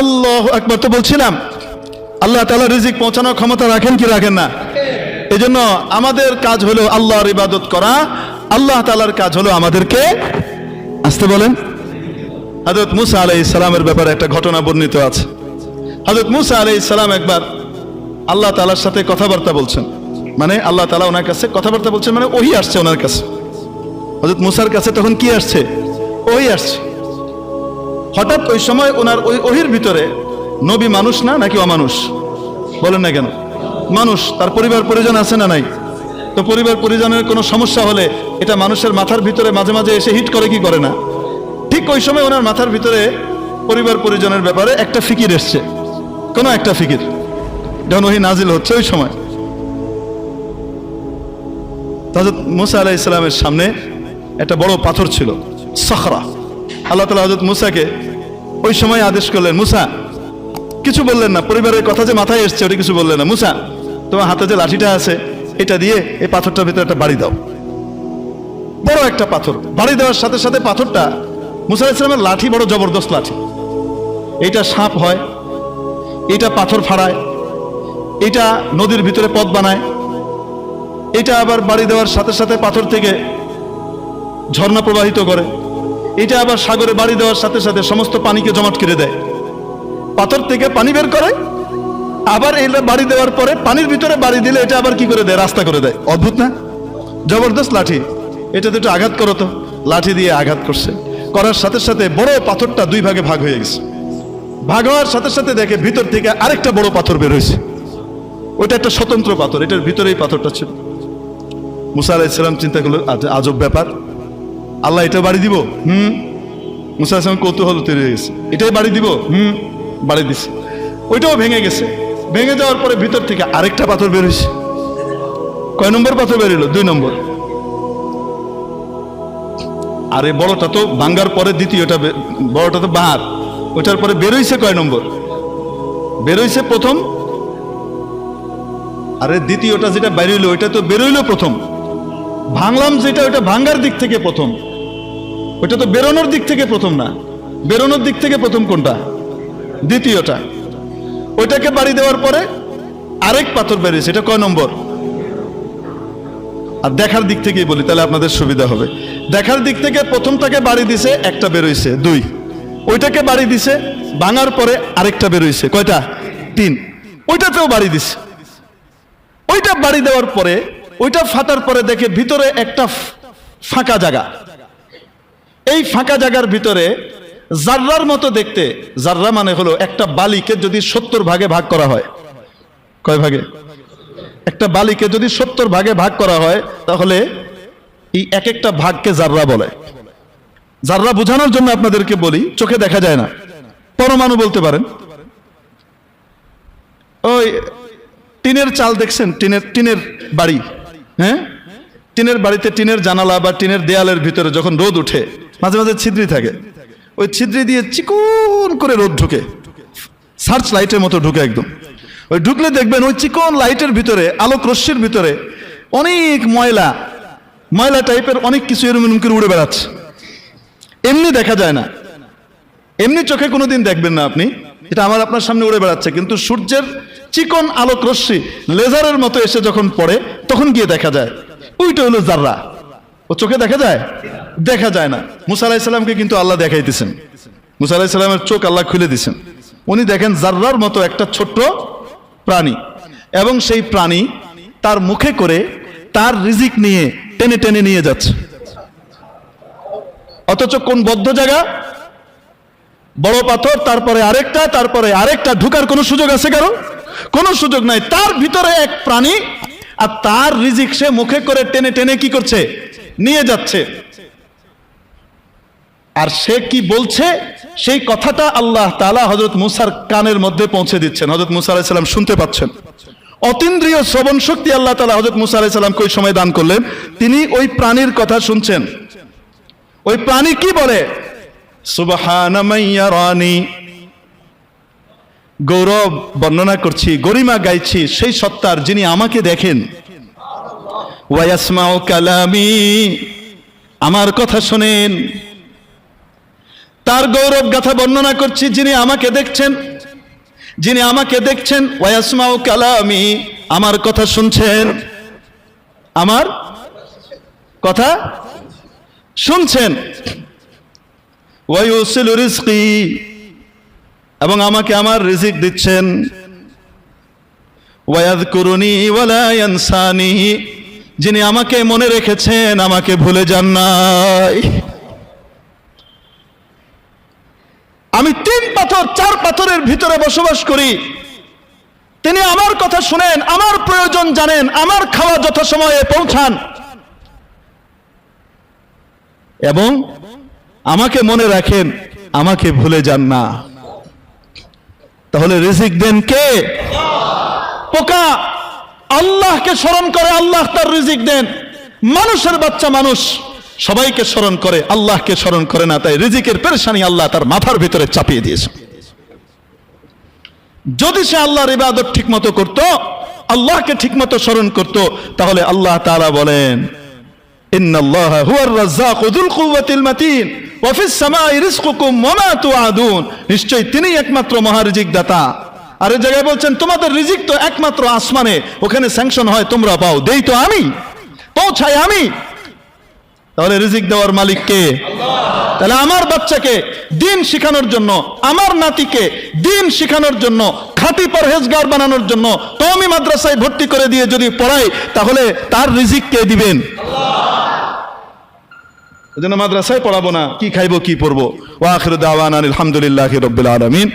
আল্লাহ একবার তো বলছিলাম, আল্লাহ তালা রিজিক পৌঁছানোর ক্ষমতা রাখেন কি রাখেন না? এই জন্য আমাদের কাজ হলো আল্লাহর ইবাদত করা, আল্লাহ তালার কাজ হলো আমাদেরকে আসতে বলেন। হজরত মুসা আলাই ইসলামের ব্যাপারে একটা ঘটনা বর্ণিত আছে। হজরত মুসা আলাই ইসলাম একবার আল্লাহ তালার সাথে কথাবার্তা বলছেন। মানে আল্লাহ তালা ওনার কাছে কথাবার্তা বলছেন মানে ওহি আসছে ওনার কাছে। হজরত মুসার কাছে তখন কি আসছে? ওই আসছে। হঠাৎ ওই সময় ওনার ওই ওহির ভিতরে নবী মানুষ না নাকি অমানুষ? বলেন না কেন? মানুষ, তার পরিবার পরিজন আছে না নাই? তো পরিবার পরিজনের কোনো সমস্যা হলে এটা মানুষের মাথার ভিতরে মাঝে মাঝে এসে হিট করে কি করে না? ঠিক ওই সময় ওনার মাথার ভিতরে পরিবার পরিজনের ব্যাপারে একটা ফিকির এসছে। কোনো একটা ফিকির। যখন ওহি নাজিল হচ্ছে ওই সময়। হজরত মুসা আলাহ ইসলামের সামনে একটা বড় পাথর ছিল, সখরা। আল্লাহ তালা হজরত মুসাকে ওই সময় আদেশ করলেন, মুসা, কিছু বললেন না, পরিবারের কথা যে মাথায় এসছে ওটা কিছু বললেন না। মুসা, তোমার হাতে যে লাঠিটা আছে, এটা দিয়ে এই পাথরটার ভিতরে একটা বাড়ি দাও। বড় একটা পাথর। বাড়ি দেওয়ার সাথে সাথে পাথরটা মুসা ইসলামের লাঠি বড় জবরদস্ত লাঠি। এইটা সাপ হয়, এটা পাথর ফাড়ায়, এটা নদীর ভিতরে পথ বানায়, এটা আবার বাড়ি দেওয়ার সাথে সাথে পাথর থেকে ঝর্ণা প্রবাহিত করে। এটা আবার সাগরে বাড়ি দেওয়ার সাথে সাথে সমস্ত পানিকে জমাট করে দেয়। পাথর থেকে পানি বের করে, আবার এটা বাড়ি দেওয়ার পরে পানির ভিতরে বাড়ি দিলে এটা আবার কি করে দেয়? রাস্তা করে দেয়। অদ্ভুত না? জবরদস্ত লাঠি। এটা একটু আঘাত করো তো। লাঠি দিয়ে আঘাত করছে। করার সাথে সাথে বড় পাথরটা দুই ভাগে ভাগ হয়ে গেছে। ভাগ হওয়ার সাথে সাথে দেখে ভিতর থেকে আরেকটা বড় পাথর বের হয়েছে। ওইটা একটা স্বতন্ত্র পাথর। এটার ভিতরেই পাথরটা ছিল। মুসা আলাইসালাম চিন্তা করল আজ- আজব ব্যাপার। আল্লাহ এটা বাড়ি দিব? হুম? মুসা আলাইসালাম কৌতূহল তৈরি হয়ে গেছে। এটাই বাড়ি দিব? হুম? বাড়ি দিছে। ওইটাও ভেঙে গেছে। ভেঙে যাওয়ার পরে ভিতর থেকে আরেকটা পাথর বের হয়েছে। কয় নম্বর পাথর বেরোলো দুই নম্বর। আরে বড়টা তো ভাঙ্গার পরে দ্বিতীয়টা বড়টা তো বাহার। ওইটার পরে বেরোইছে কয় নম্বর? বেরোইছে প্রথম। আরে দ্বিতীয়টা যেটা বেরোইলো ওইটা তো বেরোইলো প্রথম। ভাঙলাম যেটা, ওটা ভাঙ্গার দিক থেকে প্রথম। ওইটা তো বেরোনোর দিক থেকে প্রথম না। বেরোনোর দিক থেকে প্রথম কোনটা? দ্বিতীয়টা। ওইটাকে বাড়ি দেওয়ার পরে আরেক পাথর বেরিয়েছে এটা কয় নম্বর? আর দেখার দিক থেকেই বলি, তাহলে আপনাদের সুবিধা হবে। দেখার দিক থেকে প্রথমটাকে বাড়ি দিছে, একটা বেরোইছে, দুই। ওইটাকে বাড়ি দিছে, ভাঙার পরে আরেকটা বেরোইছে, কয়টা? তিন। ওইটাতেও বাড়ি দিছে। ওইটা বাড়ি দেওয়ার পরে ওইটা ফাটার পরে দেখে ভিতরে একটা ফাঁকা জায়গা। এই ফাঁকা জায়গার ভিতরে জাররার মতো দেখতে, জাররা মানে হলো একটা বালিকে যদি সত্তর ভাগে ভাগ করা হয়। কয় ভাগে? একটা বালিকে যদি সত্তর ভাগে ভাগ করা হয়, তাহলে এই এক একটা ভাগকে জাররা বলে। জাররা বোঝানোর জন্য আপনাদেরকে বলি, চোখে দেখা যায় না। পরমাণু বলতে পারেন। ওই টিনের চাল দেখছেন? টিনের টিনের বাড়ি। হ্যাঁ? টিনের বাড়িতে টিনের জানালা বা টিনের দেয়ালের ভিতরে যখন রোদ উঠে, মাঝে মাঝে ছিদ্রি থাকে, ওই ছিদ্রি দিয়ে চিকন করে রোদ ঢুকে। সার্চ লাইটের মতো ঢুকে একদম। ওই ঢুকলে দেখবেন ওই চিকন লাইটের ভিতরে, আলোক রশ্মির ভিতরে অনেক ময়লা ময়লা টাইপের অনেক কিছু এরম এরম করে উড়ে বেড়াচ্ছে। এমনি দেখা যায় না। এমনি চোখে কোনোদিন দেখবেন না আপনি। এটা আমার আপনার সামনে উড়ে বেড়াচ্ছে, কিন্তু সূর্যের চিকন আলোক রশ্মি লেজারের মতো এসে যখন পড়ে, তখন গিয়ে দেখা যায়, ওইটা হলো জাররা। ও চোখে দেখা যায়? দেখা যায় না। মুসা আলাহিসাল্লামকে কিন্তু আল্লাহ দেখাইতেছেন। মুসা আলাহিসাল্লামের চোখ আল্লাহ খুলে দিছেন। উনি দেখেন জাররার মতো একটা ছোট্ট প্রাণী, এবং সেই প্রাণী তার মুখে করে তার রিজিক নিয়ে টেনে টেনে নিয়ে যাচ্ছে। অথচ কোন বদ্ধ জায়গা? বড় পাথর, তারপরে আরেকটা তারপরে আরেকটা, ঢুকার কোনো সুযোগ আছে কারও? কোনো সুযোগ নাই। তার ভিতরে এক প্রাণী, আর তার রিজিক সে মুখে করে টেনে টেনে কি করছে? নিয়ে যাচ্ছে। আর সে কি বলছে? সেই কথাটা আল্লাহ তালা হজরত মুসার কানের মধ্যে পৌঁছে দিচ্ছেন। হজরত মুসা আলাইসাল্লাম শুনতে পাচ্ছেন। অতীন্দ্রিয় শ্রবণ শক্তি আল্লাহ তালা হজরত মুসা ওই সময় দান করলেন। তিনি ওই প্রাণীর কথা শুনছেন। ওই প্রাণী কি বলে? সুবহানামাইয়ারানি গৌরব বর্ণনা করছি, গরিমা গাইছি, সেই সত্তার যিনি আমাকে দেখেন। ওয়াসমাও কালামি, আমার কথা শোনেন। তার গৌরব গাথা বর্ণনা করছি, যিনি আমাকে দেখছেন। যিনি আমাকে দেখছেন ওয়াসমাউ কালামি, আমার কথা শুনছেন। আমার কথা শুনছেন। ওয়াইউসিলু রিজকি, এবং আমাকে আমার রিজিক দিচ্ছেন। ওয়ায়াদকুরুনি ওয়ালা ইয়ানসানি, যিনি আমাকে মনে রেখেছেন, আমাকে ভুলে যান নাই। আমি তিন পাথর, চার পাথরের ভিতরে বসবাস করি। তিনি আমার কথা শুনেন, আমার প্রয়োজন জানেন, আমার খাওয়া যথাসময়ে পৌঁছান। এবং আমাকে মনে রাখেন, আমাকে ভুলে যান না। তাহলে রিজিক দেন কে? পোকা! আল্লাহকে স্মরণ করে আল্লাহ তার রিজিক দেন। মানুষের বাচ্চা মানুষ, সবাইকে স্মরণ করে, আল্লাহকে স্মরণ করে না, তাই রিজিকের পেরেশানি আল্লাহ তার মাথার ভিতরে চাপিয়ে দিয়েছে। যদি সে আল্লাহর ইবাদত ঠিক মতো করতো, আল্লাহকে ঠিক মতো স্মরণ করতো, তাহলে আল্লাহ তারা বলেন, ইন্নাল্লাহ হুয়ার রাজ্জাকু যুল কুওয়াতিল মাতিন। নিশ্চয় তিনি একমাত্র মহারিজিক দাতা। আর এই জায়গায় বলছেন, তোমাদের রিজিক তো একমাত্র আসমানে। ওখানে স্যাংশন হয়, তোমরা পাও। দেই তো আমি। পৌঁছাই আমি। তাহলে রিজিক দেওয়ার মালিক কে? তাহলে আমার বাচ্চাকে দিন শিখানোর জন্য, আমার নাতিকে দিন শিখানোর জন্য, খাঁটি পরহেজগার বানানোর জন্য কওমি মাদ্রাসায় ভর্তি করে দিয়ে যদি পড়াই, তাহলে তার রিজিক কে দিবেন? ওই জন্য মাদ্রাসায় পড়াবো না কি খাইবো কি পড়ব ওয়া দাওয়ান আলহামদুলিল্লাহ রবিল আলামিন।